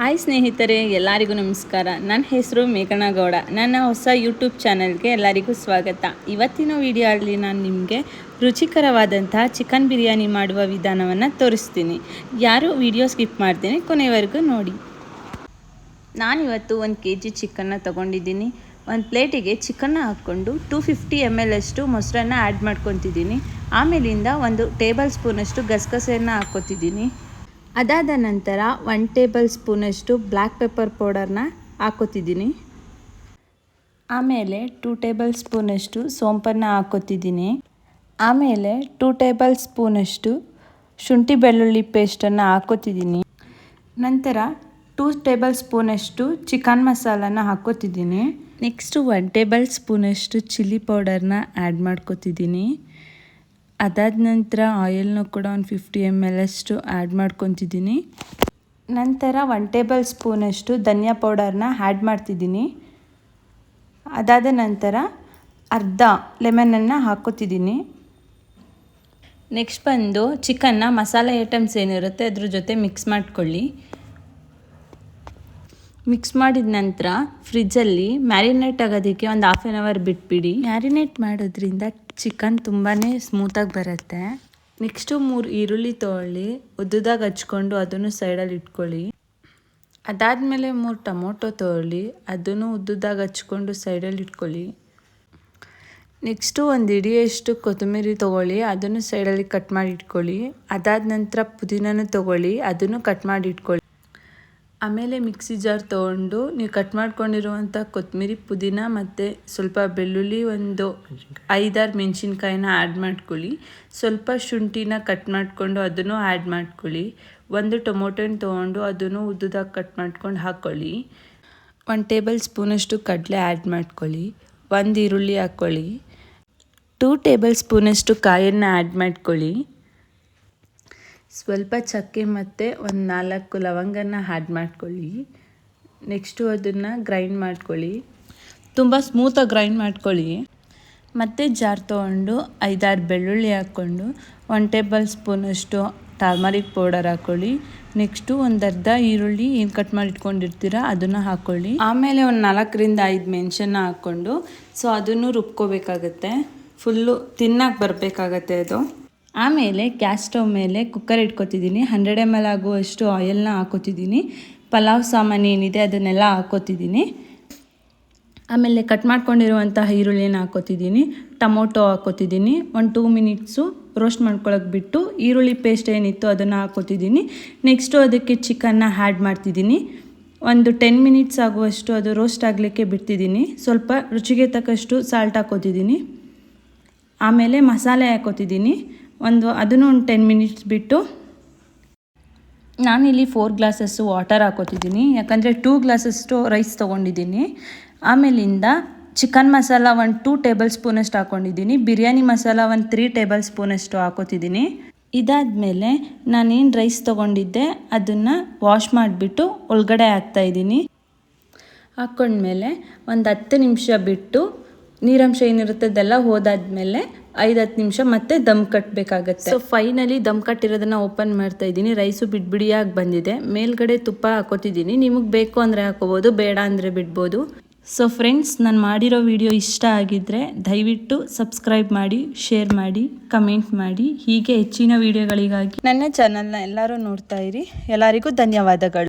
Hi ಸ್ನೇಹಿತರೆ, ಎಲ್ಲರಿಗೂ ನಮಸ್ಕಾರ. ನನ್ನ ಹೆಸರು ಮೇಘನಗೌಡ ನನ್ನ ಹೊಸ ಯೂಟ್ಯೂಬ್ ಚಾನಲ್ಗೆ ಎಲ್ಲರಿಗೂ ಸ್ವಾಗತ. ಇವತ್ತಿನ ವಿಡಿಯೋದಲ್ಲಿ ನಾನು ನಿಮಗೆ ರುಚಿಕರವಾದಂತಹ ಚಿಕನ್ ಬಿರಿಯಾನಿ ಮಾಡುವ ವಿಧಾನವನ್ನು ತೋರಿಸ್ತೀನಿ. ಯಾರು ವಿಡಿಯೋ ಸ್ಕಿಪ್ ಮಾಡ್ತೀನಿ ಕೊನೆವರೆಗೂ ನೋಡಿ. ನಾನಿವತ್ತು ಒಂದು ಕೆ ಜಿ ಚಿಕನ್ನ ತೊಗೊಂಡಿದ್ದೀನಿ. ಒಂದು ಪ್ಲೇಟಿಗೆ ಚಿಕನ್ನ ಹಾಕ್ಕೊಂಡು ಟೂ ಫಿಫ್ಟಿ ಎಂ ಎಲ್ ಅಷ್ಟು ಮೊಸರನ್ನ ಆ್ಯಡ್ ಮಾಡ್ಕೊತಿದ್ದೀನಿ. ಆಮೇಲಿಂದ ಒಂದು ಟೇಬಲ್ ಸ್ಪೂನಷ್ಟು ಗಸಗಸೆಯನ್ನು ಹಾಕ್ಕೊತಿದ್ದೀನಿ. ಅದಾದ ನಂತರ ಒನ್ ಟೇಬಲ್ ಸ್ಪೂನಷ್ಟು ಬ್ಲ್ಯಾಕ್ ಪೆಪ್ಪರ್ ಪೌಡರ್ನ ಹಾಕೋತಿದ್ದೀನಿ. ಆಮೇಲೆ ಟೂ ಟೇಬಲ್ ಸ್ಪೂನಷ್ಟು ಸೋಂಪನ್ನು ಹಾಕೋತಿದ್ದೀನಿ. ಆಮೇಲೆ ಟೂ ಟೇಬಲ್ ಸ್ಪೂನಷ್ಟು ಶುಂಠಿ ಬೆಳ್ಳುಳ್ಳಿ ಪೇಸ್ಟನ್ನು ಹಾಕೋತಿದ್ದೀನಿ. ನಂತರ ಟೂ ಟೇಬಲ್ ಸ್ಪೂನಷ್ಟು ಚಿಕನ್ ಮಸಾಲನ ಹಾಕೋತಿದ್ದೀನಿ. ನೆಕ್ಸ್ಟು ಒನ್ ಟೇಬಲ್ ಸ್ಪೂನಷ್ಟು ಚಿಲ್ಲಿ ಪೌಡರ್ನ ಆ್ಯಡ್ ಮಾಡ್ಕೋತಿದ್ದೀನಿ. ಅದಾದ ನಂತರ ಆಯಿಲ್ನೂ ಕೂಡ ಒಂದು ಫಿಫ್ಟಿ ಎಂ ಎಲ್ ಅಷ್ಟು ಆ್ಯಡ್ ಮಾಡ್ಕೊತಿದ್ದೀನಿ. ನಂತರ ಒನ್ ಟೇಬಲ್ ಸ್ಪೂನಷ್ಟು ಧನಿಯಾ ಪೌಡರ್ನ ಆ್ಯಡ್ ಮಾಡ್ತಿದ್ದೀನಿ. ಅದಾದ ನಂತರ ಅರ್ಧ ಲೆಮನನ್ನು ಹಾಕೋತಿದ್ದೀನಿ. ನೆಕ್ಸ್ಟ್ ಬಂದು ಚಿಕನ್ನ ಮಸಾಲೆ ಐಟಮ್ಸ್ ಏನಿರುತ್ತೆ ಅದ್ರ ಜೊತೆ ಮಿಕ್ಸ್ ಮಾಡಿಕೊಳ್ಳಿ. ಮಿಕ್ಸ್ ಮಾಡಿದ ನಂತರ ಫ್ರಿಜ್ಜಲ್ಲಿ ಮ್ಯಾರಿನೇಟ್ ಆಗೋದಕ್ಕೆ ಒಂದು ಹಾಫ್ ಆನ್ ಅವರ್ ಬಿಟ್ಬಿಡಿ. ಮ್ಯಾರಿನೇಟ್ ಮಾಡೋದ್ರಿಂದ ಚಿಕನ್ ತುಂಬಾ ಸ್ಮೂತಾಗಿ ಬರುತ್ತೆ. ನೆಕ್ಸ್ಟು ಮೂರು ಈರುಳ್ಳಿ ತೊಗೊಳ್ಳಿ ಉದ್ದದಾಗ ಹಚ್ಕೊಂಡು ಅದನ್ನು ಸೈಡಲ್ಲಿ ಇಟ್ಕೊಳ್ಳಿ. ಅದಾದಮೇಲೆ ಮೂರು ಟೊಮೊಟೊ ತೊಗೊಳ್ಳಿ ಅದನ್ನು ಉದ್ದದಾಗ ಹಚ್ಕೊಂಡು ಸೈಡಲ್ಲಿ ಇಟ್ಕೊಳ್ಳಿ. ನೆಕ್ಸ್ಟು ಒಂದು ಇಡಿಯಷ್ಟು ಕೊತ್ತಂಬರಿ ತೊಗೊಳ್ಳಿ, ಅದನ್ನು ಸೈಡಲ್ಲಿ ಕಟ್ ಮಾಡಿ ಇಟ್ಕೊಳ್ಳಿ. ಅದಾದ ನಂತರ ಪುದೀನೂ ತೊಗೊಳ್ಳಿ, ಅದನ್ನು ಕಟ್ ಮಾಡಿ ಇಟ್ಕೊಳ್ಳಿ. ಆಮೇಲೆ ಮಿಕ್ಸಿ ಜಾರ್ ತೊಗೊಂಡು ನೀವು ಕಟ್ ಮಾಡ್ಕೊಂಡಿರುವಂಥ ಕೊತ್ತಂಬರಿ ಪುದೀನ ಮತ್ತು ಸ್ವಲ್ಪ ಬೆಳ್ಳುಳ್ಳಿ ಒಂದು ಐದಾರು ಮೆಣಸಿನ್ಕಾಯಿನ ಆ್ಯಡ್ ಮಾಡ್ಕೊಳ್ಳಿ. ಸ್ವಲ್ಪ ಶುಂಠಿನ ಕಟ್ ಮಾಡಿಕೊಂಡು ಅದನ್ನು ಆ್ಯಡ್ ಮಾಡ್ಕೊಳ್ಳಿ. ಒಂದು ಟೊಮೊಟೊನ ತೊಗೊಂಡು ಅದನ್ನು ಉದ್ದುದಾಗಿ ಕಟ್ ಮಾಡ್ಕೊಂಡು ಹಾಕ್ಕೊಳ್ಳಿ ಒಂದು ಟೇಬಲ್ ಸ್ಪೂನಷ್ಟು ಕಡಲೆ ಆ್ಯಡ್ ಮಾಡ್ಕೊಳ್ಳಿ. ಒಂದು ಈರುಳ್ಳಿ ಹಾಕ್ಕೊಳ್ಳಿ ಟೂ ಟೇಬಲ್ ಸ್ಪೂನಷ್ಟು ಕಾಯನ್ನು ಆ್ಯಡ್ ಮಾಡ್ಕೊಳ್ಳಿ. ಸ್ವಲ್ಪ ಚಕ್ಕೆ ಮತ್ತು ಒಂದು ನಾಲ್ಕು ಲವಂಗನ ಆ್ಯಡ್ ಮಾಡ್ಕೊಳ್ಳಿ. ನೆಕ್ಸ್ಟು ಅದನ್ನು ಗ್ರೈಂಡ್ ಮಾಡ್ಕೊಳ್ಳಿ. ತುಂಬ ಸ್ಮೂತಾಗಿ ಗ್ರೈಂಡ್ ಮಾಡ್ಕೊಳ್ಳಿ. ಮತ್ತು ಜಾರ್ ತೊಗೊಂಡು ಐದಾರು ಬೆಳ್ಳುಳ್ಳಿ ಹಾಕ್ಕೊಂಡು ಒನ್ ಟೇಬಲ್ ಸ್ಪೂನಷ್ಟು ಟರ್ಮರಿಕ್ ಪೌಡರ್ ಹಾಕ್ಕೊಳ್ಳಿ. ನೆಕ್ಸ್ಟು ಒಂದು ಅರ್ಧ ಈರುಳ್ಳಿ ಏನು ಕಟ್ ಮಾಡಿ ಇಟ್ಕೊಂಡಿರ್ತೀರ ಅದನ್ನು ಹಾಕ್ಕೊಳ್ಳಿ. ಆಮೇಲೆ ಒಂದು ನಾಲ್ಕರಿಂದ ಐದು ಮೆಣಸನ್ನ ಹಾಕ್ಕೊಂಡು ಸೊ ಅದನ್ನು ರುಬ್ಕೋಬೇಕಾಗತ್ತೆ. ಫುಲ್ಲು ತಿನ್ನಕ್ಕೆ ಬರಬೇಕಾಗತ್ತೆ ಅದು. ಆಮೇಲೆ ಗ್ಯಾಸ್ ಸ್ಟವ್ ಮೇಲೆ ಕುಕ್ಕರ್ ಇಟ್ಕೊತಿದ್ದೀನಿ. ಹಂಡ್ರೆಡ್ ಎಂ ಎಲ್ ಆಗುವಷ್ಟು ಆಯಿಲ್ನ ಹಾಕೋತಿದ್ದೀನಿ. ಪಲಾವ್ ಸಾಮಾನು ಏನಿದೆ ಅದನ್ನೆಲ್ಲ ಹಾಕೋತಿದ್ದೀನಿ. ಆಮೇಲೆ ಕಟ್ ಮಾಡ್ಕೊಂಡಿರುವಂತಹ ಈರುಳ್ಳಿನ ಹಾಕೋತಿದ್ದೀನಿ. ಟೊಮೊಟೊ ಹಾಕೋತಿದ್ದೀನಿ. ಒಂದು ಟೂ ಮಿನಿಟ್ಸು ರೋಸ್ಟ್ ಮಾಡ್ಕೊಳಕ್ಕೆ ಬಿಟ್ಟು ಈರುಳ್ಳಿ ಪೇಸ್ಟ್ ಏನಿತ್ತು ಅದನ್ನು ಹಾಕೋತಿದ್ದೀನಿ. ನೆಕ್ಸ್ಟು ಅದಕ್ಕೆ ಚಿಕನ್ನ ಆ್ಯಡ್ ಮಾಡ್ತಿದ್ದೀನಿ. ಒಂದು ಟೆನ್ ಮಿನಿಟ್ಸ್ ಆಗುವಷ್ಟು ಅದು ರೋಸ್ಟ್ ಆಗಲಿಕ್ಕೆ ಬಿಡ್ತಿದ್ದೀನಿ. ಸ್ವಲ್ಪ ರುಚಿಗೆ ತಕ್ಕಷ್ಟು ಸಾಲ್ಟ್ ಹಾಕೋತಿದ್ದೀನಿ. ಆಮೇಲೆ ಮಸಾಲೆ ಹಾಕೋತಿದ್ದೀನಿ. ಒಂದು ಅದನ್ನು ಒಂದು ಟೆನ್ ಮಿನಿಟ್ಸ್ ಬಿಟ್ಟು ನಾನಿಲ್ಲಿ ಫೋರ್ ಗ್ಲಾಸಸ್ಸು ವಾಟರ್ ಹಾಕೋತಿದ್ದೀನಿ. ಯಾಕಂದರೆ ಟೂ ಗ್ಲಾಸಸ್ಟು ರೈಸ್ ತೊಗೊಂಡಿದ್ದೀನಿ. ಆಮೇಲಿಂದ ಚಿಕನ್ ಮಸಾಲ ಒಂದು ಟೂ ಟೇಬಲ್ ಸ್ಪೂನಷ್ಟು ಹಾಕ್ಕೊಂಡಿದ್ದೀನಿ ಬಿರಿಯಾನಿ ಮಸಾಲ ಒಂದು ತ್ರೀ ಟೇಬಲ್ ಸ್ಪೂನಷ್ಟು ಹಾಕೋತಿದ್ದೀನಿ. ಇದಾದಮೇಲೆ ನಾನೇನು ರೈಸ್ ತೊಗೊಂಡಿದ್ದೆ ಅದನ್ನು ವಾಶ್ ಮಾಡಿಬಿಟ್ಟು ಒಳಗಡೆ ಹಾಕ್ತಾಯಿದ್ದೀನಿ ಹಾಕ್ಕೊಂಡ್ಮೇಲೆ ಒಂದು ಹತ್ತು ನಿಮಿಷ ಬಿಟ್ಟು ನೀರಂಶ ಏನಿರುತ್ತೆ ಅದೆಲ್ಲ ಹೋದಾದ್ಮೇಲೆ ಐದು ಹತ್ತು ನಿಮಿಷ ಮತ್ತೆ ದಮ್ ಕಟ್ಟಬೇಕಾಗತ್ತೆ ಸೊ ಫೈನಲಿ ದಮ್ ಕಟ್ಟಿರೋದನ್ನ ಓಪನ್ ಮಾಡ್ತಾ ಇದ್ದೀನಿ. ರೈಸು ಬಿಡ್ಬಿಡಿಯಾಗಿ ಬಂದಿದೆ. ಮೇಲ್ಗಡೆ ತುಪ್ಪ ಹಾಕೋತಿದ್ದೀನಿ. ನಿಮಗೆ ಬೇಕು ಅಂದರೆ ಹಾಕೋಬೋದು ಬೇಡ ಅಂದರೆ ಬಿಡ್ಬೋದು. ಸೊ ಫ್ರೆಂಡ್ಸ್ ನಾನು ಮಾಡಿರೋ ವಿಡಿಯೋ ಇಷ್ಟ ಆಗಿದ್ದರೆ ದಯವಿಟ್ಟು ಸಬ್ಸ್ಕ್ರೈಬ್ ಮಾಡಿ ಶೇರ್ ಮಾಡಿ ಕಮೆಂಟ್ ಮಾಡಿ. ಹೀಗೆ ಹೆಚ್ಚಿನ ವಿಡಿಯೋಗಳಿಗಾಗಿ ನನ್ನ ಚಾನಲ್ನ ಎಲ್ಲರೂ ನೋಡ್ತಾ ಇರಿ. ಎಲ್ಲರಿಗೂ ಧನ್ಯವಾದಗಳು.